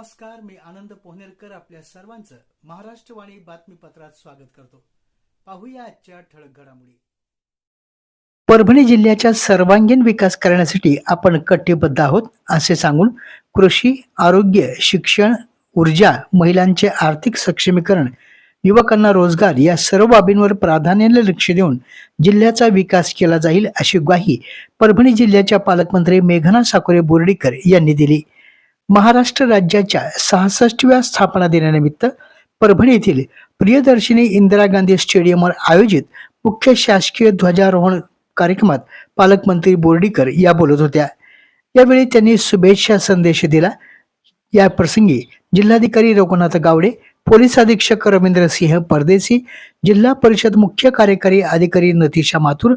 नमस्कार मी आनंद पोहनेरकर आपल्या सर्वांचं महाराष्ट्रवाणी बातमीपत्रात स्वागत करतो. पाहूया आजच्या ठळक घडामोडी. परभणी जिल्ह्याच्या सर्वांगीण विकास करण्यासाठी आपण कटिबद्ध आहोत असे सांगून कृषी आरोग्य शिक्षण ऊर्जा महिलांचे आर्थिक सक्षमीकरण युवकांना रोजगार या सर्व बाबींवर प्राधान्याने लक्ष देऊन जिल्ह्याचा विकास केला जाईल अशी ग्वाही परभणी जिल्ह्याच्या पालकमंत्री मेघना साकोरे बोर्डीकर यांनी दिली. महाराष्ट्र राज्याच्या सहासष्टव्या स्थापना दिनानिमित्त परभणी येथील प्रियदर्शिनी इंदिरा गांधी स्टेडियमवर आयोजित मुख्य शासकीय ध्वजारोहण कार्यक्रमात पालकमंत्री बोर्डीकर या बोलत होत्या. यावेळी त्यांनी शुभेच्छा संदेश दिला. या प्रसंगी जिल्हाधिकारी रघुनाथ गावडे पोलीस अधीक्षक रवींद्र सिंह परदेसी जिल्हा परिषद मुख्य कार्यकारी अधिकारी नतीशा माथुर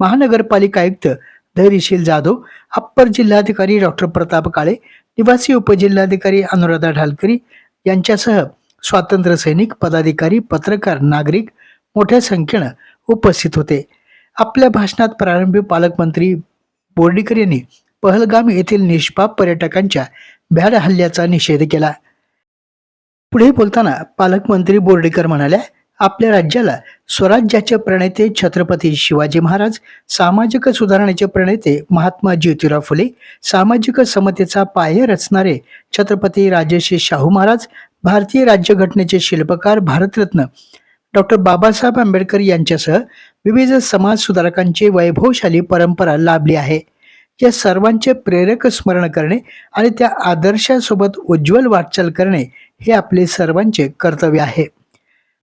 महानगरपालिका आयुक्त धैर्यशील जाधव अप्पर जिल्हाधिकारी डॉक्टर प्रताप काळे निवासी उपजिल्हाधिकारी अनुराधा ढालकरी यांच्यासह स्वातंत्र्य सैनिक पदाधिकारी पत्रकार नागरिक मोठ्या संख्येनं उपस्थित होते. आपल्या भाषणात प्रारंभी पालकमंत्री बोर्डीकर यांनी पहलगाम येथील निष्पाप पर्यटकांच्या भ्याड हल्ल्याचा निषेध केला. पुढे बोलताना पालकमंत्री बोर्डीकर म्हणाल्या आपल्या राज्याला स्वराज्याचे प्रणेते छत्रपती शिवाजी महाराज सामाजिक सुधारणेचे प्रणेते महात्मा ज्योतिराव फुले सामाजिक समतेचा पाया रचणारे छत्रपती राजर्षी शाहू महाराज भारतीय राज्यघटनेचे शिल्पकार भारतरत्न डॉक्टर बाबासाहेब आंबेडकर यांच्यासह विविध समाज सुधारकांची वैभवशाली परंपरा लाभली आहे. या सर्वांचे प्रेरक स्मरण करणे आणि त्या आदर्शासोबत उज्ज्वल वाटचाल करणे हे आपले सर्वांचे कर्तव्य आहे.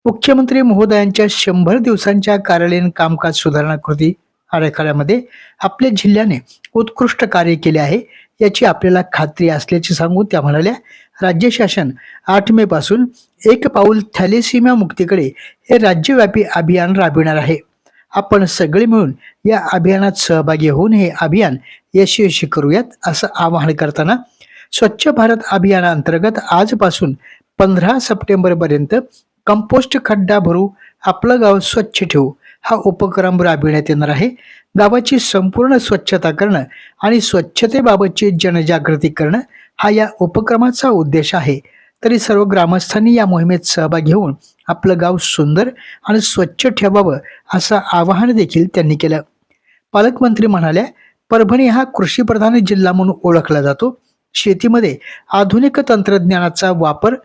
मुख्यमंत्री महोदयांच्या शंभर दिवसांच्या कार्यालयीन कामकाज सुधारणा कृती आराखड्यामध्ये आपल्या जिल्ह्याने उत्कृष्ट कार्य केले आहे याची आपल्याला खात्री असल्याचे सांगून त्या म्हणाल्या राज्य शासन आठ मे पासून एक पाऊल थॅलेसिमिया मुक्तीकडे हे राज्यव्यापी अभियान राबविणार आहे. आपण सगळे मिळून या अभियानात सहभागी होऊन हे अभियान यशस्वी करूयात असं आवाहन करताना स्वच्छ भारत अभियानाअंतर्गत आजपासून पंधरा सप्टेंबरपर्यंत कंपोस्ट खड्डा भरू आपलं गाव स्वच्छ ठेवू हा उपक्रम राबविण्यात येणार आहे. गावाची संपूर्ण स्वच्छता करणं आणि स्वच्छतेबाबतची जनजागृती करणं हा या उपक्रमाचा उद्देश आहे. तरी सर्व ग्रामस्थांनी या मोहिमेत सहभाग घेऊन आपलं गाव सुंदर आणि स्वच्छ ठेवावं असं आवाहन देखील त्यांनी केलं. पालकमंत्री म्हणाल्या परभणी हा कृषीप्रधान जिल्हा म्हणून ओळखला जातो. शेतीमध्ये आधुनिक तंत्रज्ञानाचा वापर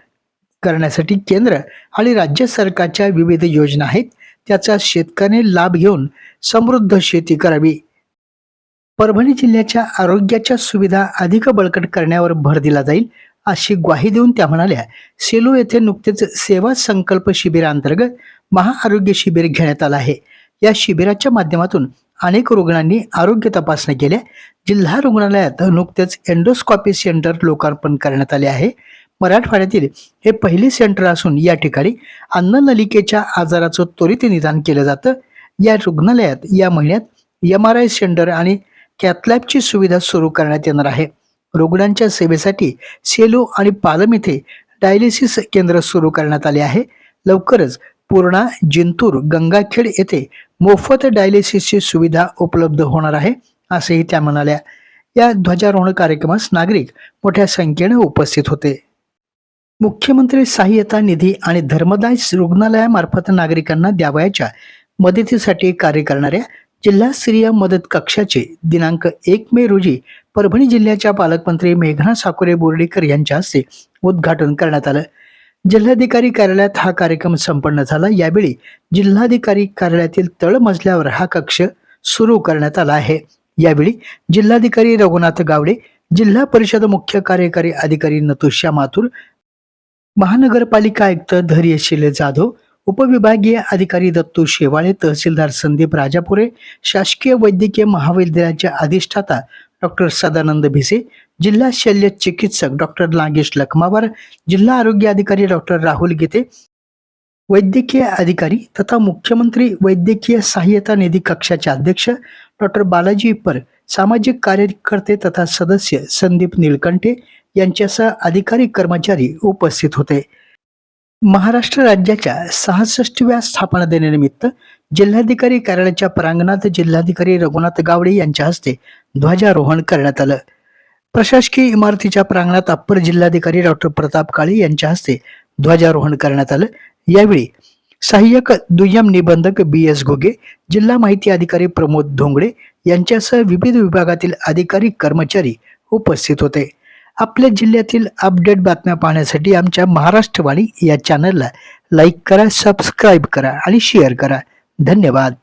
करण्यासाठी केंद्र आणि राज्य सरकारच्या विविध योजना आहेत. त्याचा शेतकऱ्याने लाभ घेऊन समृद्ध शेती करावी. परभणी जिल्ह्याच्या आरोग्याच्या सुविधा अधिक बळकट करण्यावर भर दिला जाईल अशी ग्वाही देऊन त्या म्हणाल्या सेलू येथे नुकतेच सेवा संकल्प शिबिरांतर्गत महाआरोग्य शिबिर घेण्यात आलं आहे. या शिबिराच्या माध्यमातून अनेक रुग्णांनी आरोग्य तपासण्या केल्या. जिल्हा रुग्णालयात नुकतेच एंडोस्कॉपी सेंटर लोकार्पण करण्यात आले आहे. मराठवाड्यातील हे पहिले सेंटर असून या ठिकाणी अन्ननलिकेच्या आजाराचं त्वरित निदान केलं जातं. या रुग्णालयात या महिन्यात एम आर आय सेंटर आणि कॅथलॅबची सुविधा सुरू करण्यात येणार आहे. रुग्णांच्या सेवेसाठी सेलू आणि पालम येथे डायलिसिस केंद्र सुरू करण्यात आले आहे. लवकरच पूर्णा जिंतूर गंगाखेड येथे मोफत डायलिसिसची सुविधा उपलब्ध होणार आहे असेही त्या म्हणाल्या. या ध्वजारोहण कार्यक्रमास नागरिक मोठ्या संख्येने उपस्थित होते. मुख्यमंत्री सहाय्यता निधी आणि धर्मदाय रुग्णालयामार्फत नागरिकांना द्यावयाच्या मदतीसाठी कार्य करणाऱ्या जिल्हास्तरीय मदत कक्षाचे दिनांक एक मे रोजी परभणी जिल्ह्याच्या पालकमंत्री मेघना साकोरे बोर्डीकर यांच्या हस्ते उद्घाटन करण्यात आलं. जिल्हाधिकारी कार्यालयात हा कार्यक्रम संपन्न झाला. यावेळी जिल्हाधिकारी कार्यालयातील तळमजल्यावर हा कक्ष सुरू करण्यात आला आहे. यावेळी जिल्हाधिकारी रघुनाथ गावडे जिल्हा परिषद मुख्य कार्यकारी अधिकारी नतुष्या माथुर महानगरपालिका आयुक्त धैर्यशील जाधव उपविभागीय अधिकारी दत्तू शेवाळे तहसीलदार संदीप राजापुरे शासकीय वैद्यकीय महाविद्यालयाचे अधिष्ठाता डॉक्टर सदानंद भिसे जिल्हा शल्य चिकित्सक डॉक्टर नागेश लखमावर जिल्हा आरोग्य अधिकारी डॉक्टर राहुल गीते वैद्यकीय अधिकारी तथा मुख्यमंत्री वैद्यकीय सहाय्यता निधी कक्षाचे अध्यक्ष डॉक्टर बालाजी पर सामाजिक कार्यकर्ते तथा सदस्य संदीप निळकंठे यांच्यासह अधिकारी कर्मचारी उपस्थित होते. महाराष्ट्र राज्याच्या सहासष्टव्या स्थापना दिनानिमित्त जिल्हाधिकारी कार्यालयाच्या प्रांगणात जिल्हाधिकारी रघुनाथ गावडे यांच्या हस्ते ध्वजारोहण करण्यात आलं. प्रशासकीय इमारतीच्या प्रांगणात अप्पर जिल्हाधिकारी डॉक्टर प्रताप काळे यांच्या हस्ते ध्वजारोहण करण्यात आलं. यावेळी सहाय्यक दुय्यम निबंधक बी एस घोगे जिल्हा माहिती अधिकारी प्रमोद धोंगडे यांच्यासह विविध विभागातील अधिकारी कर्मचारी उपस्थित होते. आपल्या जिल्ह्यातील अपडेट बातम्या पाहण्यासाठी आमच्या महाराष्ट्रवाणी या चॅनलला लाईक करा सबस्क्राईब करा आणि शेअर करा. धन्यवाद.